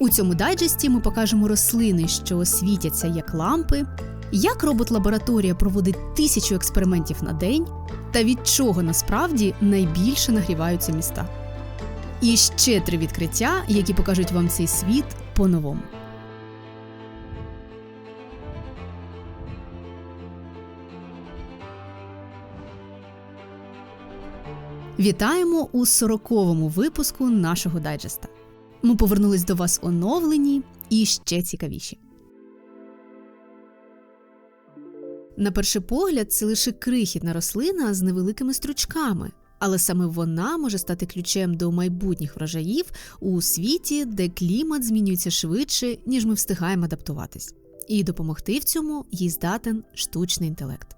У цьому дайджесті ми покажемо рослини, що світяться як лампи, як робот-лабораторія проводить тисячу експериментів на день, та від чого насправді найбільше нагріваються міста. І ще три відкриття, які покажуть вам цей світ по-новому. Вітаємо у 40-му випуску нашого дайджеста. Ми повернулись до вас оновлені і ще цікавіші. На перший погляд, це лише крихітна рослина з невеликими стручками, але саме вона може стати ключем до майбутніх врожаїв у світі, де клімат змінюється швидше, ніж ми встигаємо адаптуватись. І допомогти в цьому їй здатен штучний інтелект.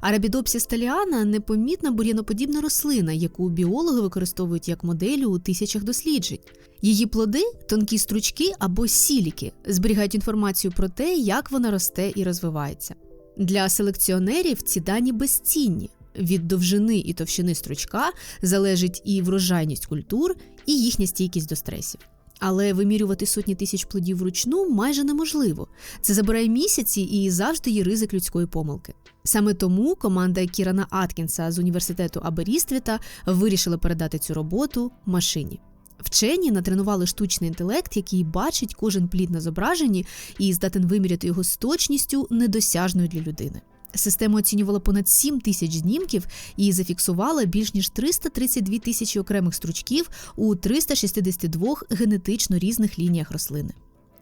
Арабідопсіс таліана непомітна бур'яноподібна рослина, яку біологи використовують як модель у тисячах досліджень. Її плоди тонкі стручки або сіліки, зберігають інформацію про те, як вона росте і розвивається. Для селекціонерів ці дані безцінні. Від довжини і товщини стручка залежить і врожайність культур, і їхня стійкість до стресів. Але вимірювати сотні тисяч плодів вручну майже неможливо. Це забирає місяці і завжди є ризик людської помилки. Саме тому команда Кірана Аткінса з університету Аберіствіта вирішила передати цю роботу машині. Вчені натренували штучний інтелект, який бачить кожен плід на зображенні і здатен виміряти його з точністю недосяжною для людини. Система оцінювала понад 7 тисяч знімків і зафіксувала більш ніж 332 тисячі окремих стручків у 362 генетично різних лініях рослини.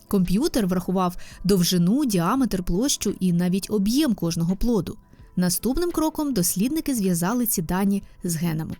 Комп'ютер врахував довжину, діаметр, площу і навіть об'єм кожного плоду. Наступним кроком дослідники зв'язали ці дані з генами.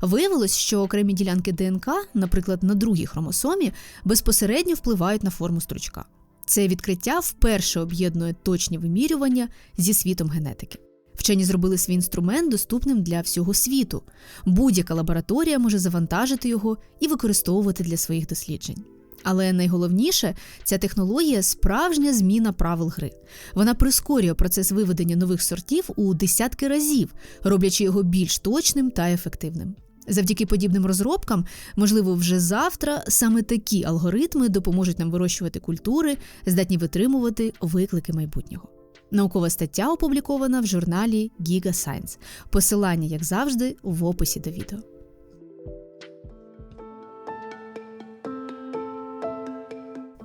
Виявилось, що окремі ділянки ДНК, наприклад, на другій хромосомі, безпосередньо впливають на форму стручка. Це відкриття вперше об'єднує точні вимірювання зі світом генетики. Вчені зробили свій інструмент доступним для всього світу. Будь-яка лабораторія може завантажити його і використовувати для своїх досліджень. Але найголовніше, ця технологія справжня зміна правил гри. Вона прискорює процес виведення нових сортів у десятки разів, роблячи його більш точним та ефективним. Завдяки подібним розробкам, можливо, вже завтра саме такі алгоритми допоможуть нам вирощувати культури, здатні витримувати виклики майбутнього. Наукова стаття опублікована в журналі Giga Science. Посилання, як завжди, в описі до відео.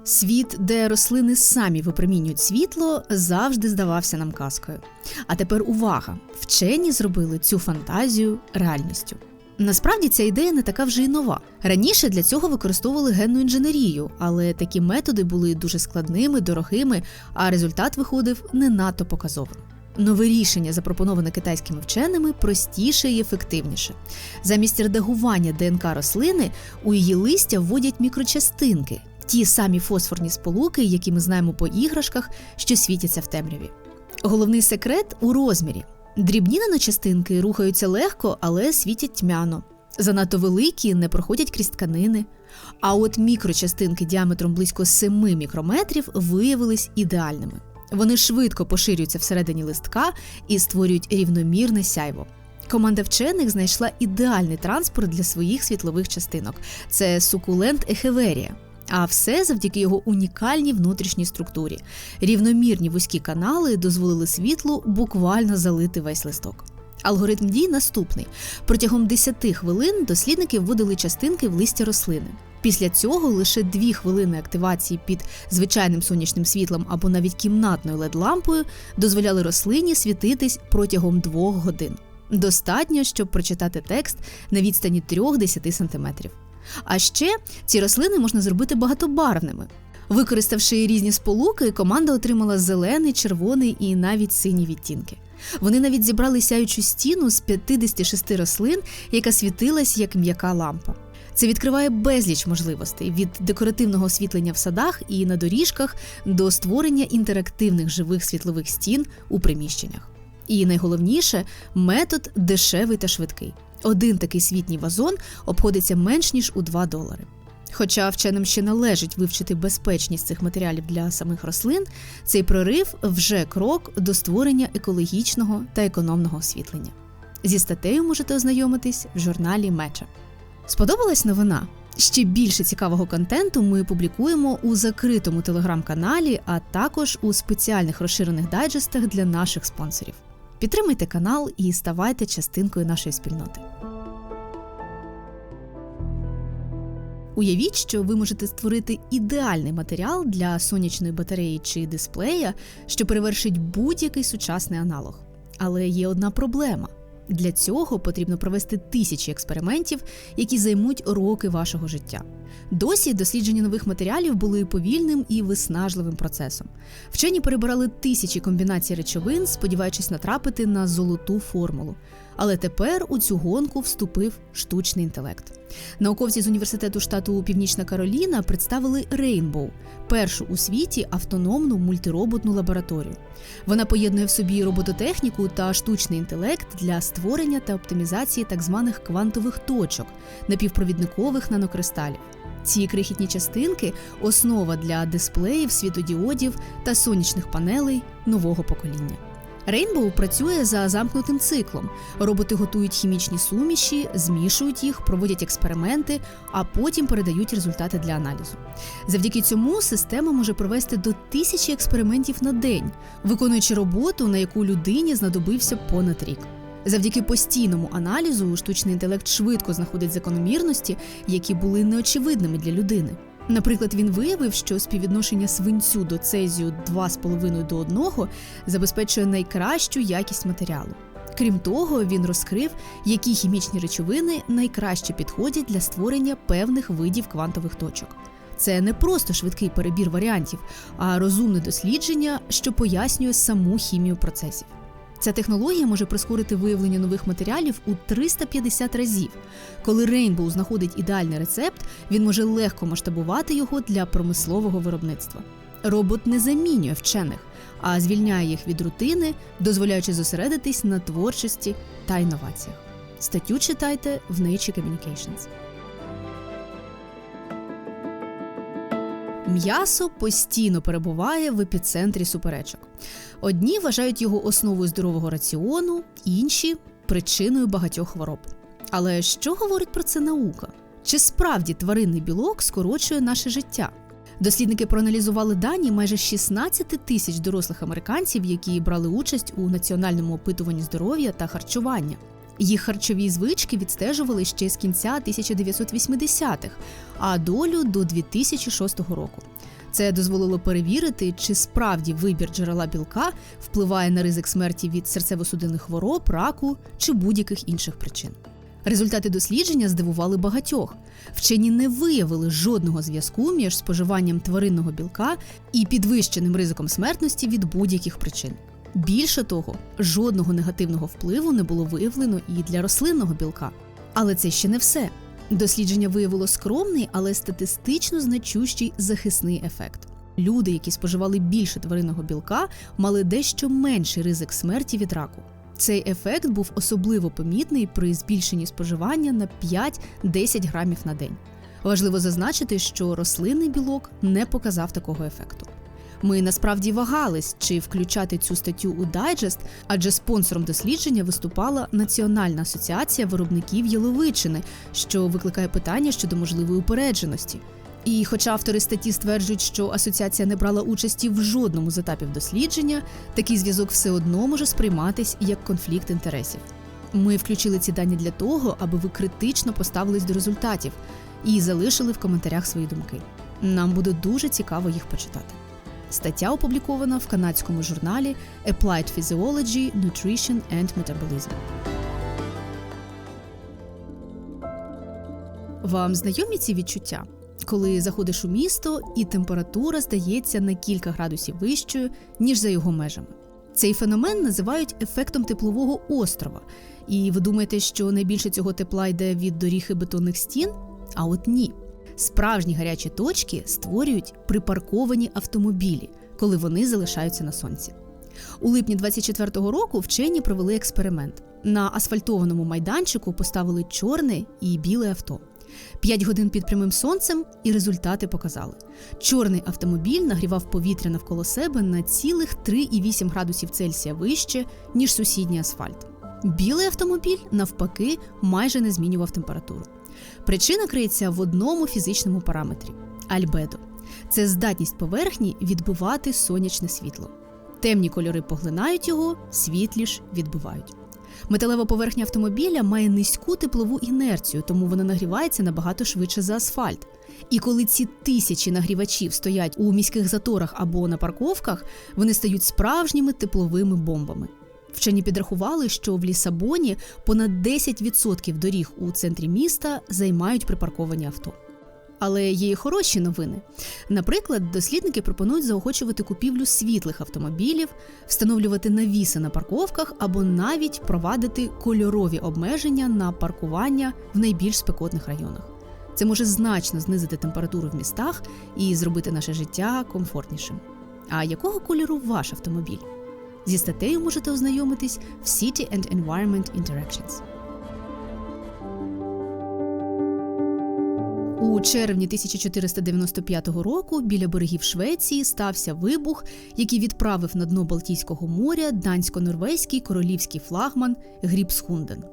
Світ, де рослини самі випромінюють світло, завжди здавався нам казкою. А тепер увага! Вчені зробили цю фантазію реальністю. Насправді ця ідея не така вже й нова. Раніше для цього використовували генну інженерію, але такі методи були дуже складними, дорогими, а результат виходив не надто показовим. Нове рішення, запропоноване китайськими вченими, простіше і ефективніше. Замість редагування ДНК рослини у її листя вводять мікрочастинки, ті самі фосфорні сполуки, які ми знаємо по іграшках, що світяться в темряві. Головний секрет у розмірі. Дрібні наночастинки рухаються легко, але світять тьмяно. Занадто великі не проходять крізь тканини. А от мікрочастинки діаметром близько 7 мікрометрів виявились ідеальними. Вони швидко поширюються всередині листка і створюють рівномірне сяйво. Команда вчених знайшла ідеальний транспорт для своїх світлових частинок це сукулент Ехеверія. А все завдяки його унікальній внутрішній структурі. Рівномірні вузькі канали дозволили світлу буквально залити весь листок. Алгоритм дій наступний: протягом 10 хвилин дослідники вводили частинки в листя рослини. Після цього лише 2 хвилини активації під звичайним сонячним світлом або навіть кімнатною led лампою дозволяли рослині світитись протягом 2 годин. Достатньо, щоб прочитати текст на відстані 3-10 см. А ще ці рослини можна зробити багатобарвними. Використавши різні сполуки, команда отримала зелений, червоний і навіть сині відтінки. Вони навіть зібрали сяючу стіну з 56 рослин, яка світилась як м'яка лампа. Це відкриває безліч можливостей від декоративного освітлення в садах і на доріжках до створення інтерактивних живих світлових стін у приміщеннях. І найголовніше метод дешевий та швидкий. Один такий світній вазон обходиться менш ніж у 2 долари. Хоча вченим ще належить вивчити безпечність цих матеріалів для самих рослин, цей прорив вже крок до створення екологічного та економного освітлення. Зі статтею можете ознайомитись в журналі Меча. Сподобалась новина? Ще більше цікавого контенту ми публікуємо у закритому телеграм-каналі, а також у спеціальних розширених дайджестах для наших спонсорів. Підтримайте канал і ставайте частинкою нашої спільноти. Уявіть, що ви можете створити ідеальний матеріал для сонячної батареї чи дисплея, що перевершить будь-який сучасний аналог. Але є одна проблема. Для цього потрібно провести тисячі експериментів, які займуть роки вашого життя. Досі дослідження нових матеріалів були повільним і виснажливим процесом. Вчені перебирали тисячі комбінацій речовин, сподіваючись натрапити на золоту формулу. Але тепер у цю гонку вступив штучний інтелект. Науковці з університету штату Північна Кароліна представили Rainbow – першу у світі автономну мультироботну лабораторію. Вона поєднує в собі робототехніку та штучний інтелект для створення та оптимізації так званих квантових точок напівпровідникових нанокристалів. Ці крихітні частинки основа для дисплеїв, світодіодів та сонячних панелей нового покоління. Рейнбоу працює за замкнутим циклом. Роботи готують хімічні суміші, змішують їх, проводять експерименти, а потім передають результати для аналізу. Завдяки цьому система може провести до тисячі експериментів на день, виконуючи роботу, на яку людині знадобився понад рік. Завдяки постійному аналізу штучний інтелект швидко знаходить закономірності, які були неочевидними для людини. Наприклад, він виявив, що співвідношення свинцю до цезію 2,5 до 1 забезпечує найкращу якість матеріалу. Крім того, він розкрив, які хімічні речовини найкраще підходять для створення певних видів квантових точок. Це не просто швидкий перебір варіантів, а розумне дослідження, що пояснює саму хімію процесів. Ця технологія може прискорити виявлення нових матеріалів у 350 разів. Коли Rainbow знаходить ідеальний рецепт, він може легко масштабувати його для промислового виробництва. Робот не замінює вчених, а звільняє їх від рутини, дозволяючи зосередитись на творчості та інноваціях. Статтю читайте в Nature Communications. М'ясо постійно перебуває в епіцентрі суперечок. Одні вважають його основою здорового раціону, інші причиною багатьох хвороб. Але що говорить про це наука? Чи справді тваринний білок скорочує наше життя? Дослідники проаналізували дані майже 16 тисяч дорослих американців, які брали участь у національному опитуванні здоров'я та харчування. Їх харчові звички відстежували ще з кінця 1980-х, а долю до 2006 року. Це дозволило перевірити, чи справді вибір джерела білка впливає на ризик смерті від серцево-судинних хвороб, раку чи будь-яких інших причин. Результати дослідження здивували багатьох. Вчені не виявили жодного зв'язку між споживанням тваринного білка і підвищеним ризиком смертності від будь-яких причин. Більше того, жодного негативного впливу не було виявлено і для рослинного білка. Але це ще не все. Дослідження виявило скромний, але статистично значущий захисний ефект. Люди, які споживали більше тваринного білка, мали дещо менший ризик смерті від раку. Цей ефект був особливо помітний при збільшенні споживання на 5-10 грамів на день. Важливо зазначити, що рослинний білок не показав такого ефекту. Ми насправді вагались, чи включати цю статтю у дайджест, адже спонсором дослідження виступала Національна асоціація виробників яловичини, що викликає питання щодо можливої упередженості. І, хоча автори статті стверджують, що асоціація не брала участі в жодному з етапів дослідження, такий зв'язок все одно може сприйматись як конфлікт інтересів. Ми включили ці дані для того, аби ви критично поставились до результатів і залишили в коментарях свої думки. Нам буде дуже цікаво їх почитати. Стаття опублікована в канадському журналі Applied Physiology, Nutrition and Metabolism. Вам знайомі ці відчуття? Коли заходиш у місто, і температура здається на кілька градусів вищою, ніж за його межами. Цей феномен називають ефектом теплового острова. І ви думаєте, що найбільше цього тепла йде від доріг і бетонних стін? А от ні. Справжні гарячі точки створюють припарковані автомобілі, коли вони залишаються на сонці. У липні 24-го року вчені провели експеримент. На асфальтованому майданчику поставили чорне і біле авто. П'ять годин під прямим сонцем, і результати показали. Чорний автомобіль нагрівав повітря навколо себе на цілих 3,8 градусів Цельсія вище, ніж сусідній асфальт. Білий автомобіль, навпаки, майже не змінював температуру. Причина криється в одному фізичному параметрі альбедо. Це здатність поверхні відбивати сонячне світло. Темні кольори поглинають його, світлі ж відбивають. Металева поверхня автомобіля має низьку теплову інерцію, тому вона нагрівається набагато швидше за асфальт. І коли ці тисячі нагрівачів стоять у міських заторах або на парковках, вони стають справжніми тепловими бомбами. Вчені підрахували, що в Лісабоні понад 10% доріг у центрі міста займають припарковані авто. Але є і хороші новини. Наприклад, дослідники пропонують заохочувати купівлю світлих автомобілів, встановлювати навіси на парковках або навіть провадити кольорові обмеження на паркування в найбільш спекотних районах. Це може значно знизити температуру в містах і зробити наше життя комфортнішим. А якого кольору ваш автомобіль? Зі статтею можете ознайомитись в City and Environment Interactions. У червні 1495 року біля берегів Швеції стався вибух, який відправив на дно Балтійського моря дансько-норвезький королівський флагман Гріпсхунден.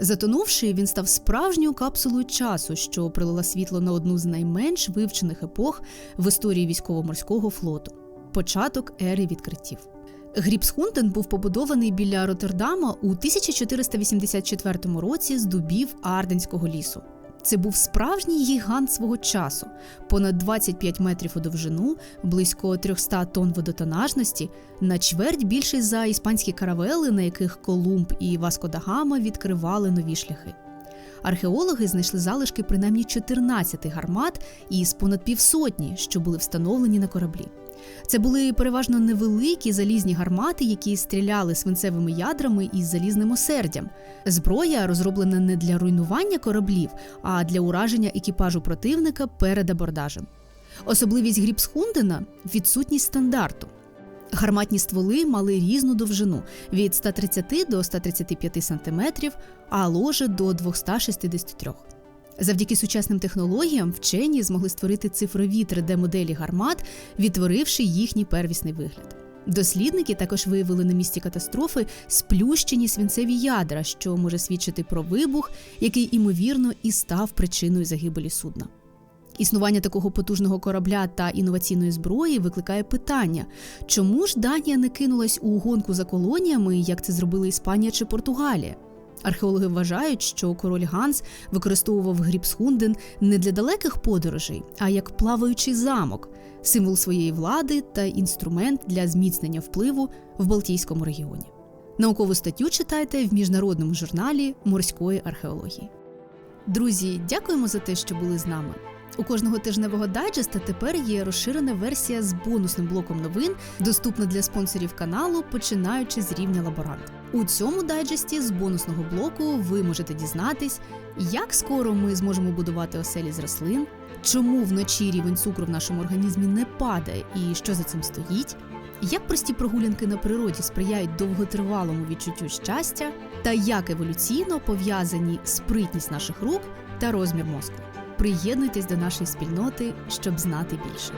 Затонувши, він став справжньою капсулою часу, що пролила світло на одну з найменш вивчених епох в історії військово-морського флоту початок ери відкриттів. Гріпсхунден був побудований біля Роттердама у 1484 році з дубів Арденського лісу. Це був справжній гігант свого часу, понад 25 метрів у довжину, близько 300 тонн водотонажності, на чверть більший за іспанські каравели, на яких Колумб і Васко да Гама відкривали нові шляхи. Археологи знайшли залишки принаймні 14 гармат із понад півсотні, що були встановлені на кораблі. Це були переважно невеликі залізні гармати, які стріляли свинцевими ядрами із залізним осердям. Зброя розроблена не для руйнування кораблів, а для ураження екіпажу противника перед абордажем. Особливість Гріпсхундена – відсутність стандарту. Гарматні стволи мали різну довжину від 130 до 135 см, а ложе до 263 Завдяки сучасним технологіям вчені змогли створити цифрові 3D-моделі гармат, відтворивши їхній первісний вигляд. Дослідники також виявили на місці катастрофи сплющені свинцеві ядра, що може свідчити про вибух, який імовірно і став причиною загибелі судна. Існування такого потужного корабля та інноваційної зброї викликає питання, чому ж Данія не кинулась у гонку за колоніями, як це зробили Іспанія чи Португалія? Археологи вважають, що король Ганс використовував Гріпсхунден не для далеких подорожей, а як плаваючий замок, символ своєї влади та інструмент для зміцнення впливу в Балтійському регіоні. Наукову статтю читайте в міжнародному журналі морської археології. Друзі, дякуємо за те, що були з нами. У кожного тижневого дайджеста тепер є розширена версія з бонусним блоком новин, доступна для спонсорів каналу, починаючи з рівня лаборант. У цьому дайджесті з бонусного блоку ви можете дізнатись, як скоро ми зможемо будувати оселі з рослин, чому вночі рівень цукру в нашому організмі не падає і що за цим стоїть. Як прості прогулянки на природі сприяють довготривалому відчуттю щастя, та як еволюційно пов'язані спритність наших рук та розмір мозку. Приєднуйтесь до нашої спільноти, щоб знати більше.